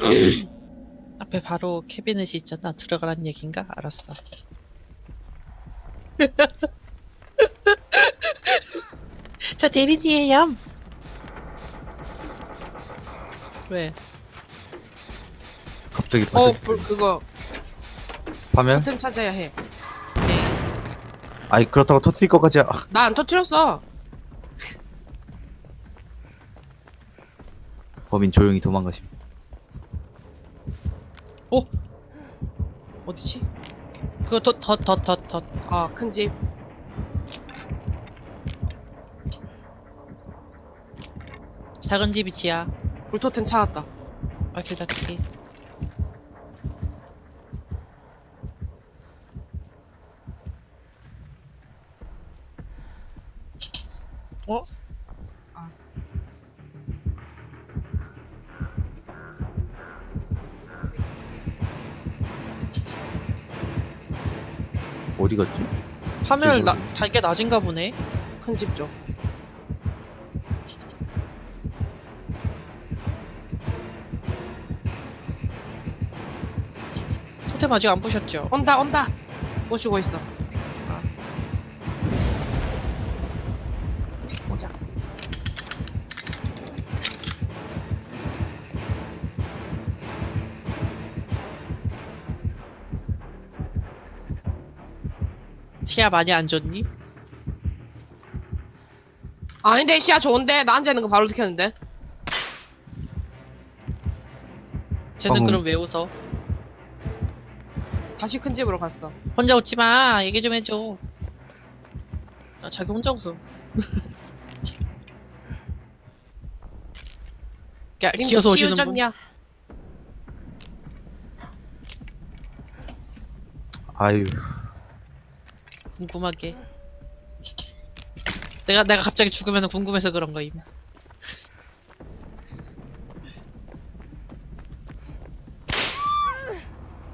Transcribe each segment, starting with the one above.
앞에 바로 캐비넷이 있잖아. 들어가란 얘긴가? 알았어. 저 대리니에요. 왜? 갑자기 어, 불 그거 파면? 토템 찾아야 해. 네. 아니 그렇다고 터뜨릴 것까지 아, 나 안 터뜨렸어. 범인 조용히 도망가심 오! 어디지? 그거 더, 더, 더, 더, 더. 어, 큰 집. 작은 집이 지야. 불토템 찾았다. 아, 길다기. 어? 어디 갔지? 화면 나. 달게 낮은가 보네. 큰 집 쪽. 토템 아직 안 부셨죠? 온다, 온다. 모시고 있어. 시야 많이 안 좋니? 아닌데 시야 좋은데 나 앉아 있는 거 바로 느꼈는데. 쟤는 방금- 그럼 왜 웃어? 다시 큰 집으로 갔어. 혼자 웃지 마. 얘기 좀 해줘. 아, 자기 혼자 웃어. 야, 님저 기어서 치유 오시는 분. 점이야. 아유 궁금하게. 내가 내가 갑자기 죽으면 궁금해서 그런 거임.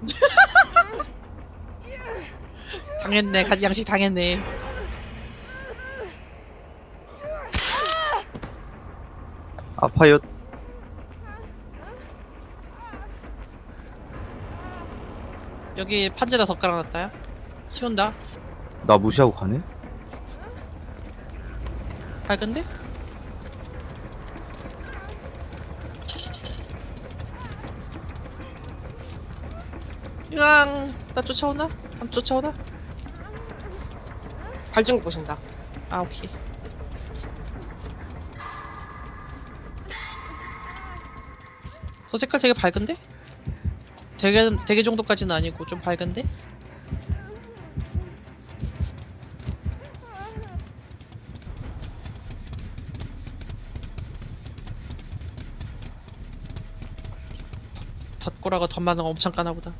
당했네. 간 양식 당했네. 아파요 여기 판재다 젓가락 놨다요. 치운다. 나 무시하고 가네? 밝은데? 으앙, 나 쫓아오나? 안 쫓아오나? 발전기 보신다. 아, 오케이. 저 색깔 되게 밝은데? 되게, 되게 정도까지는 아니고 좀 밝은데? 덧꼬라가 덧 많은 거 엄청 까나 보다.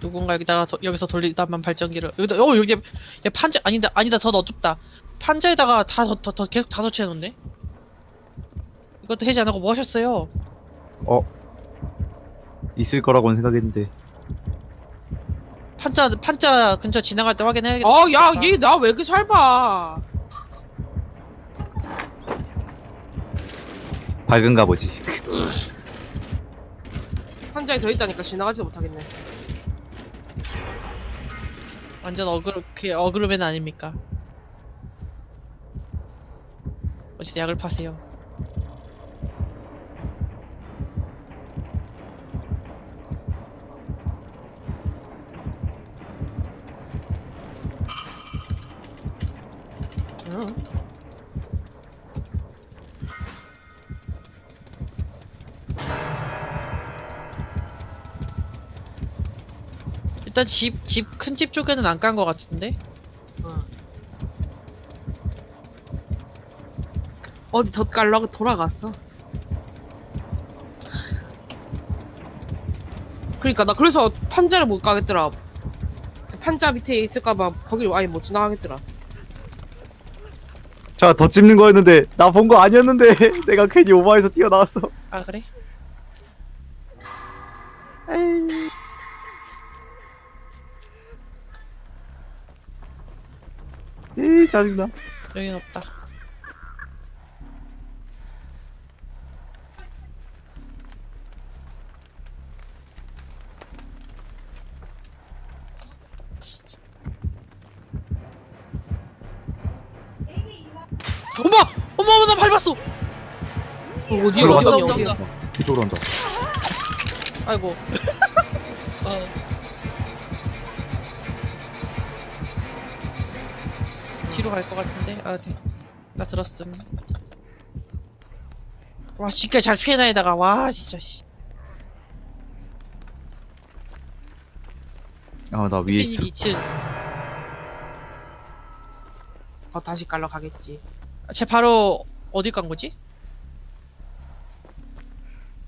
누군가 여기다가 더- 여기서 돌리다만 발전기를. 여기다 어 여기 얘 판자 아니다 아니다. 더 어둡다. 판자에다가 다더 계속 다 설치해 놓네. 이것도 해지 안 하고 뭐 하셨어요? 어. 있을 거라고는 생각했는데 판자 판자 근처 지나갈 때 확인해야겠다 어, 야, 얘 나 왜 이렇게 잘 봐? 밝은가 보지 한 장이 더 있다니까 지나가지도 못하겠네. 완전 어그로 그 어그로맨 아닙니까 어찌 약을 파세요 일단 집 집 큰 집 쪽에는 안깐것 같은데 응. 어디 덧갈라고 돌아갔어. 그러니까 나 그래서 판자를 못 가겠더라. 판자 밑에 있을까봐 거길 아예 못 지나가겠더라. 자 더 찝는 거였는데 나 본 거 아니었는데 내가 괜히 오마에서 뛰어나왔어 아 그래 이 짜증나 여긴 없다. 어머! 어머, 어머, 나 밟았어! 어디야 어디 어디야 올라간다. 이쪽으로 온다 아이고. 어. 뒤로 갈 것 같은데? 아, 네. 나 들었음. 와, 진짜 잘 피해다니다가, 와, 진짜, 씨. 아 나 위에 있어 2층. 더 다시 깔러 가겠지 쟤 바로, 어디 간 거지?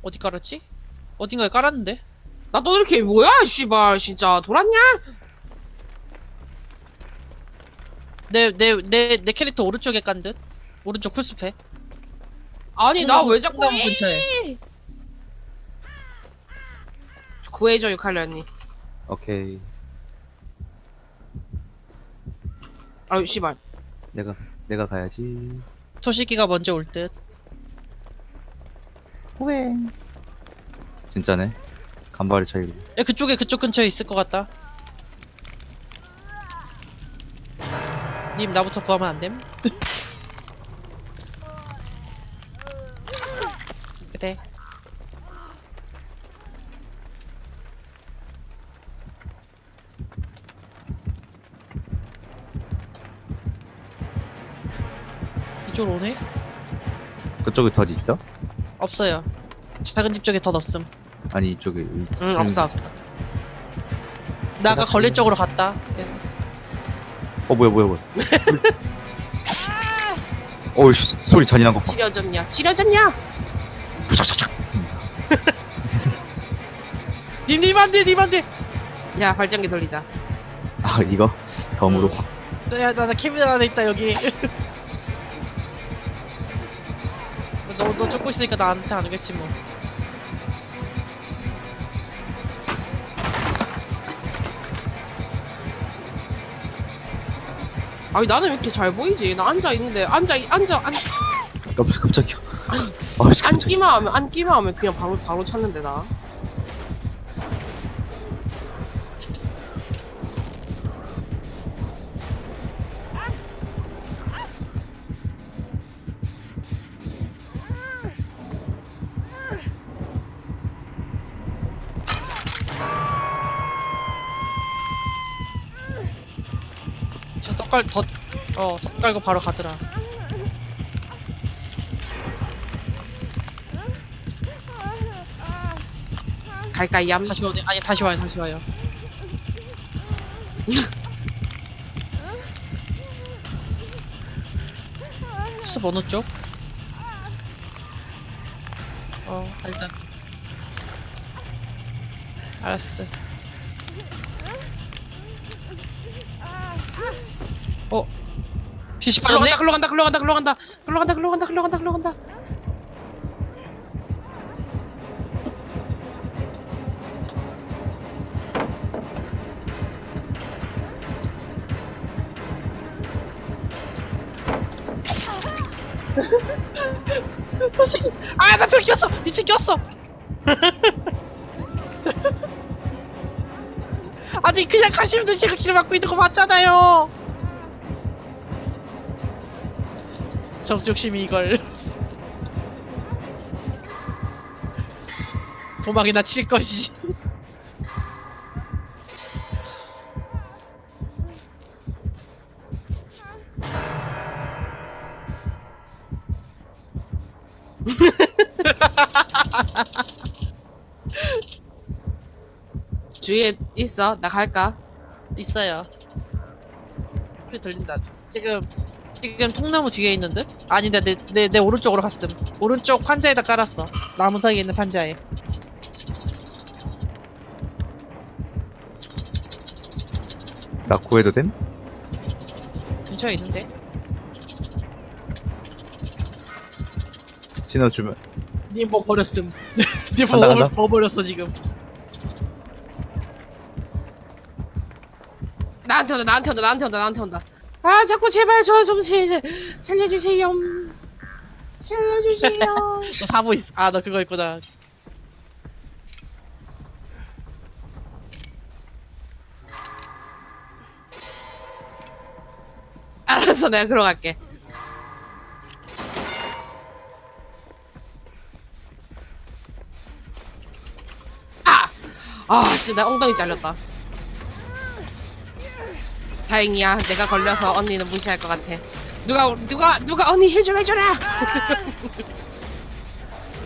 어디 깔았지? 어딘가에 깔았는데? 나또 이렇게 뭐야 씨발 진짜 돌았냐 내, 내, 내, 내 캐릭터 오른쪽에 깐 듯? 오른쪽 풀숲에. 아니 나 왜 자꾸 해 근처에. 구해줘 유칼리 언니 오케이 아유 씨발 내가 내가 가야지 토시기가 먼저 올 듯. 진짜네 간발의 차이로 야, 그쪽에 그쪽 근처에 있을 것 같다. 님 나부터 구하면 안 됨? 그래. 이쪽으로 오네? 그쪽에 덧 있어? 없어요. 작은 집 쪽에 더 넣었음. 아니 이쪽에 응 없어 없어 나 아까 그- 쪽으로 갔다. 그래서 어 뭐야 뭐야 뭐야. 어이씨 소리 잔인한 것봐. 치료점냐 치료점냐 부착착착 님, 님 안 돼, 님 안 돼! 야 발전기 돌리자. 아 이거? 덤으로? 야, 나, 나 캐비넷 안에 있다, 여기. 너, 너 쫓고 있으니까 나한테 안 오겠지, 뭐. 아니 나는 왜 이렇게 잘 보이지? 나 앉아 있는데 앉아 앉아 앉, 깜짝 깜짝이야. 아씨 깜짝이야 앉기만 하면 앉기만 하면 그냥 바로 바로 찾는데 나 저 떡갈, 더, 어, 떡 깔고 바로 가더라. 갈까 얌 다시 오네. 아니, 다시 와요, 다시 와요. 수습 어느 쪽? 어, 일단. 알았어. 어? 빛이 글로 빠졌네? 간다 글로 간다 글로 간다 글로 간다 글로 간다 글로 간다 글로 간다 글로 간다 아, 나 벽 꼈어! 미친 꼈어! 아니, 그냥 가시면 되시고 길 막고 있는 거 맞잖아요! 정수 욕심이 이걸. 도망이나 칠 것이지. 주위에 있어 나 갈까 있어요. 소리 들린다. 지금 지금 통나무 뒤에 있는 듯? 아니다 내 내 내 오른쪽으로 갔음. 오른쪽 판자에다 깔았어. 나무 사이에 있는 판자에. 나 구해도 됨? 근처에 있는데. 신호 주면 님뭐 버렸음. 간다, 버, 간다. 뭐 버렸어 지금. 나한테 온다 나한테 온다 나한테 온다 나한테 온다 아 자꾸 제발 저 좀 살려주세요. 살려주세요. 너 사부 있... 아 너 그거 있구나 알았어 내가 그러 갈게. 아! 아, 씨, 나 엉덩이 잘렸다. 다행이야. 내가 걸려서 언니는 무시할 것 같아. 누가, 누가, 누가 언니 힐 좀 해줘라!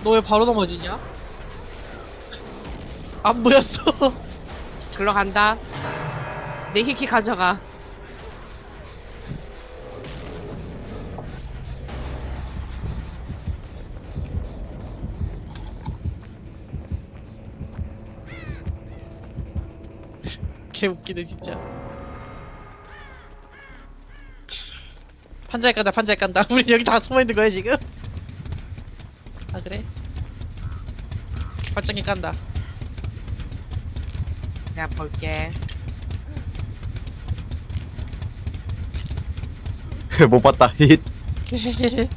너 왜 바로 넘어지냐? 안 보였어 글러 간다. 내 힐키 가져가. 개 웃기네 진짜 판자에 간다 판자에 간다 우리 여기 다 숨어있는 거야 지금? 아 그래? 발전기 깐다 내가 볼게. 못 봤다. 힛. 힛.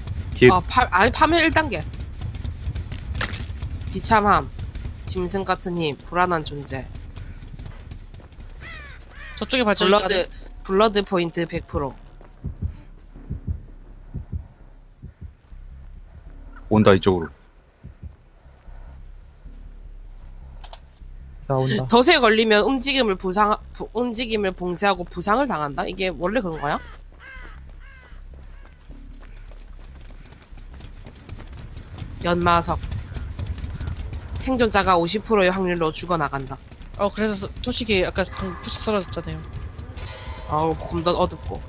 어, 파, 아니, 파멸 1단계. 비참함. 짐승 같은 힘. 불안한 존재. 저쪽에 발전기 블러드, 블러드 포인트 100%. 온다 이쪽으로. 나온다. 덫에 걸리면 움직임을 부상, 부, 움직임을 봉쇄하고 부상을 당한다? 이게 원래 그런 거야? 연마석. 생존자가 50%의 확률로 죽어나간다. 어 그래서 서- 토식이 아까 방금 푸식 쓰러졌잖아요 어우, 검덧 어둡고.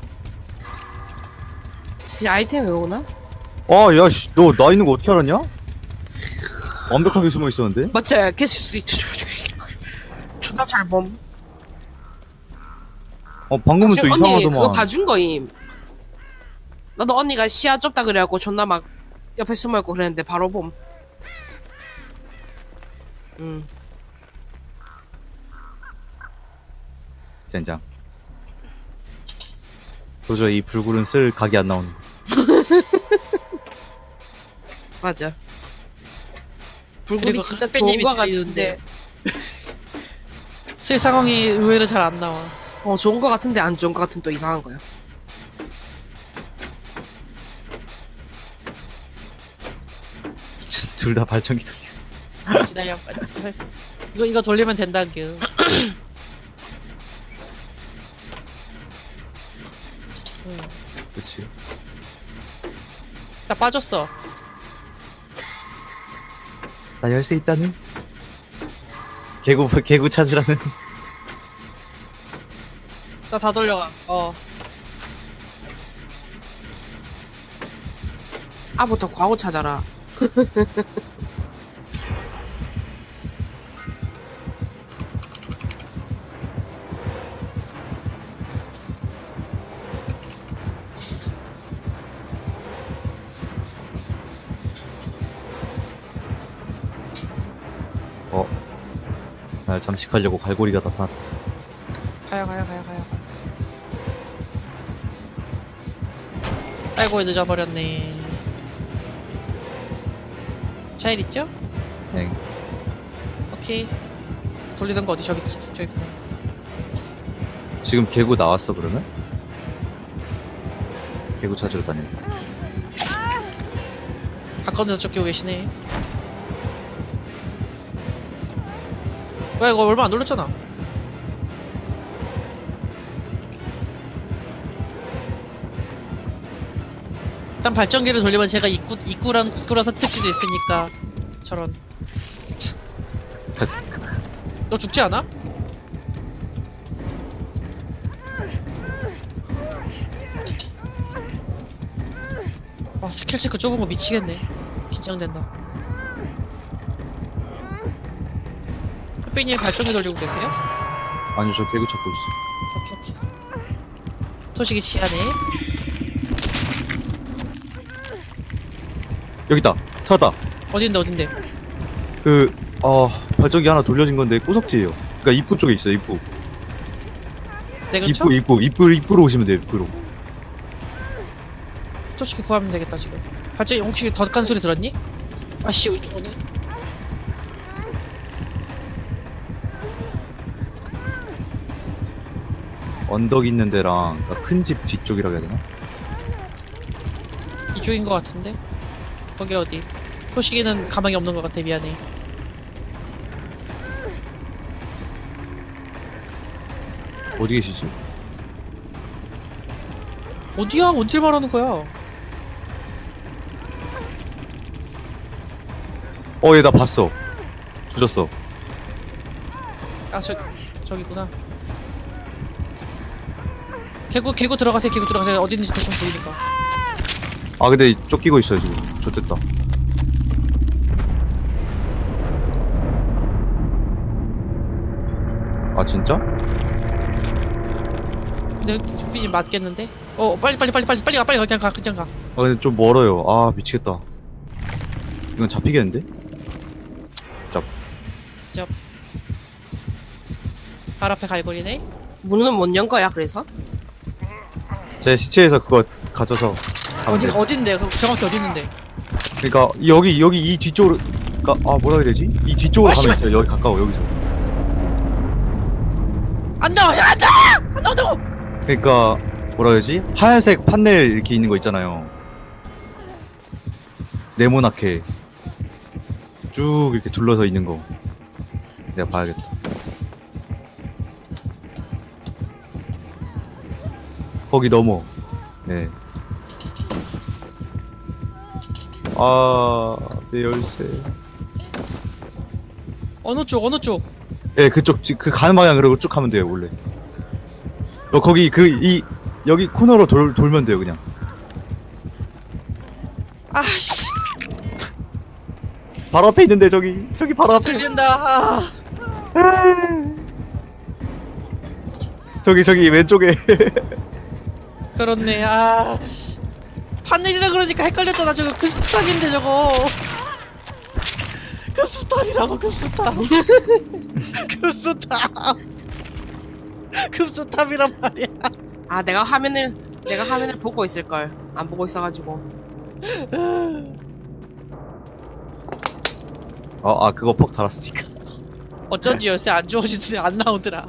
그냥 아이템 외우나? 아, 야, 씨, 너 나 있는 거 어떻게 알았냐? 완벽하게 숨어 있었는데. 맞지? 캐시, 존나 잘 범. 어, 방금은 또 언니 그거 이상하더만. 봐준 거임. 나도 언니가 시야 좁다 그래갖고 존나 막 옆에 숨어있고 그랬는데 바로 봄. 음. 젠장. 도저히 이 불굴은 쓸 각이 안 나오네. 맞아. 불굴이 그리고 진짜 좋은 거 들리는데. 같은데, 쓸 상황이 의외로 잘 안 나와 어 좋은 거 같은데 안 좋은 거 같은 또 이상한 거야. 둘 다 발전기 돌려. 기다려 빨리 이거 이거 돌리면 된다 규 응. 그렇지. 나 빠졌어 나 열쇠 있다는. 개구 개구 찾으라는. 나 다 돌려가 어 아부터 과거 찾아라. 잠식하려고 갈고리가 나타났다. 가요 가요 가요 가요 아이고 늦어버렸네 차일 있죠? 네. 오케이 돌리던 거 어디 저기 저기 있구나 지금 개구 나왔어 그러면? 개구 찾으러 다니는. 가까운 데서 쫓기고 계시네 왜 이거 얼마 안 돌렸잖아 일단 발전기를 돌리면 제가 입구, 입구란, 입구라서 뜰 수도 있으니까 저런 됐어. 너 죽지 않아? 와 스킬 체크 좁은 거 미치겠네 긴장된다 흑백님 발전기 돌리고 계세요? 아니 저 개구 찾고 있어. 오케이 오케이 소식이 치하네 여기 있다. 찾았다. 어딘데 어딘데 그, 어, 발전기 하나 돌려진 건데 구석지예요. 그러니까 입구 쪽에 있어요, 입구. 내 근처? 입구, 입구, 입구, 입구로 오시면 돼요, 입구로. 솔직히 구하면 되겠다 지금 발전기 혹시 더큰 소리 들었니? 아씨 이쪽 오네 언덕 있는 데랑 큰 집 뒤쪽이라 해야 되나? 이쪽인 것 같은데? 거기 어디? 소식이는 가망이 없는 것 같아 미안해. 어디 계시지? 어디야? 어딜 말하는 거야? 어 얘 나 봤어. 조졌어. 아 저 저기구나 개구 개구 들어가세요 개구 들어가세요. 어디 있는지 대충 보이니까. 아 근데 쫓기고 있어요 지금. 좋됐다. 아 진짜? 근데 준비 맞겠는데? 어 빨리 빨리 빨리 빨리 빨리 가 빨리 가. 그냥 가 그냥 가. 아 근데 좀 멀어요. 아 미치겠다. 이건 잡히겠는데? 발 앞에 갈고리네. 문은 못 연 거야 그래서? 제 시체에서 그거 가져서 가면 어디 돼 어딘데 그 정확히 어디 있는데 그러니까 여기 여기 이 뒤쪽으로 그러니까 아 뭐라 해야 되지? 이 뒤쪽으로 아, 가면 씨발. 있어요 여기 가까워 여기서 안 나와 야 안 나와 안 나온다고 그러니까 뭐라 해야지? 하얀색 판넬 이렇게 있는 거 있잖아요. 네모나게 쭉 이렇게 둘러서 있는 거. 내가 봐야겠다. 거기 넘어. 네. 아, 내 열쇠. 어느 쪽 어느 쪽 예, 그쪽 지- 그 가는 방향 그러고 쭉 가면 돼요, 원래. 어, 거기 그 이 여기 코너로 돌 돌면 돼요, 그냥. 아씨 바로 앞에 있는데 저기 저기 바로 앞에 들린다 아. 저기 저기 왼쪽에 그렇네. 아씨 판넬이라 그러니까 헷갈렸잖아. 저거 급수탑인데 저거. 급수탑이라고 급수탑 급수탑 급수탑이란 말이야. 아 내가 화면을 내가 화면을 보고 있을 걸. 안 보고 있어가지고. 아, 아 그거 퍽 달았으니까 어쩐지 열쇠 안 주워지더니 안 나오더라